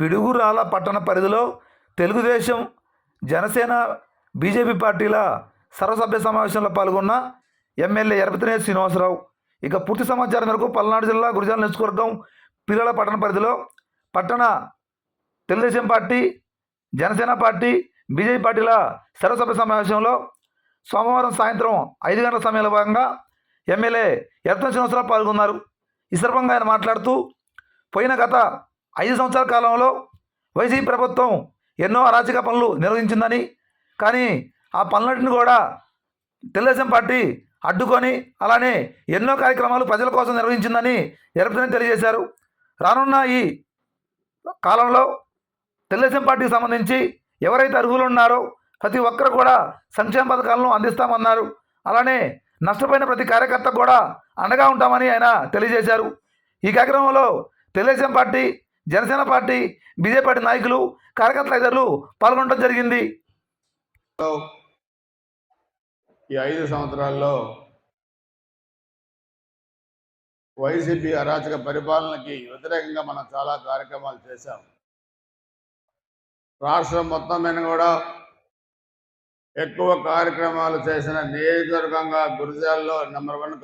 పిడుగురాల పట్టణ పరిధిలో తెలుగుదేశం జనసేన బీజేపీ పార్టీల సర్వసభ్య సమావేశంలో పాల్గొన్న ఎమ్మెల్యే ఎరపతినేని శ్రీనివాసరావు. ఇక పూర్తి సమాచారం మేరకు పల్నాడు జిల్లా గురిజాల నియోజకవర్గం పిల్లల పట్టణ పరిధిలో పట్టణ Telugu Desam party Janasena party BJP పార్టీల సర్వసభ్య సమావేశంలో సోమవారం సాయంత్రం ఐదు గంటల సమయంలో భాగంగా ఎమ్మెల్యే ఎర్తన శ్రీనివాసరావు పాల్గొన్నారు. ఈ సందర్భంగా ఆయన మాట్లాడుతూ పోయిన గత ఐదు సంవత్సరాల కాలంలో వైసీపీ ప్రభుత్వం ఎన్నో అరాచక పనులు నిర్వహించిందని కానీ ఆ పనులన్నింటిని కూడా తెలుగుదేశం పార్టీ అడ్డుకొని అలానే ఎన్నో కార్యక్రమాలు ప్రజల కోసం నిర్వహించిందని ఎరపతిని తెలియజేశారు. రానున్న ఈ కాలంలో తెలుగుదేశం పార్టీకి సంబంధించి ఎవరైతే అర్హులు ఉన్నారో ప్రతి ఒక్కరు కూడా సంక్షేమ పథకాలను అందిస్తామన్నారు. అలానే నష్టపోయిన ప్రతి కార్యకర్త కూడా అండగా ఉంటామని ఆయన తెలియజేశారు. ఈ కార్యక్రమంలో Telugu Desam party Janasena party BJP party నాయకులు కార్యకర్తల ఇతరులు పాల్గొనడం జరిగింది. ఈ ఐదు సంవత్సరాల్లో వైసీపీ అరాచక పరిపాలనకి వ్యతిరేకంగా మనం చాలా కార్యక్రమాలు చేశాం. రాష్ట్రం మొత్తం మీద కూడా ఎక్కువ కార్యక్రమాలు చేసిన నియోజకవర్గంగా గురిజాల్లో నెంబర్ వన్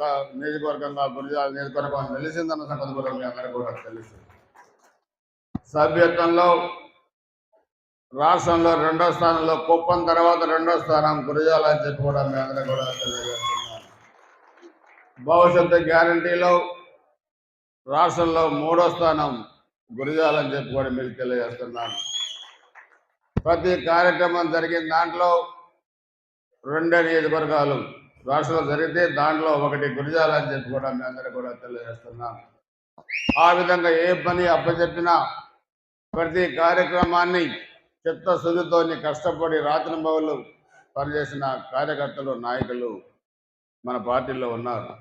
నియోజకవర్గంగా గురిజాల నియోజకవర్గం తెలిసిందన్న సంగతి కూడా మీ అందరికీ కూడా తెలిసింది సభ్యత్వంలో రాష్ట్రంలో రెండో స్థానంలో కుప్పం తర్వాత రెండో స్థానం గురిజాల అని చెప్పి కూడా మీ అందరూ కూడా తెలియజేస్తున్నాను. భవిష్యత్తు గ్యారంటీలో రాష్ట్రంలో మూడో స్థానం గురిజాల అని చెప్పి కూడా మీకు తెలియజేస్తున్నాను. ప్రతి కార్యక్రమం జరిగిన దాంట్లో రెండే నియోజకవర్గాలు రాష్ట్రంలో జరిగితే దాంట్లో ఒకటి గురిజాల అని చెప్పి కూడా మీ అందరూ కూడా తెలియజేస్తున్నాను. ఆ విధంగా ఏ పని అప్పచెప్పినా ప్రతి కార్యక్రమాన్ని చిత్తశుద్ధితో కష్టపడి రాత్రింబవళ్ళు పనిచేసిన కార్యకర్తలు నాయకులు మన పార్టీలో ఉన్నారు.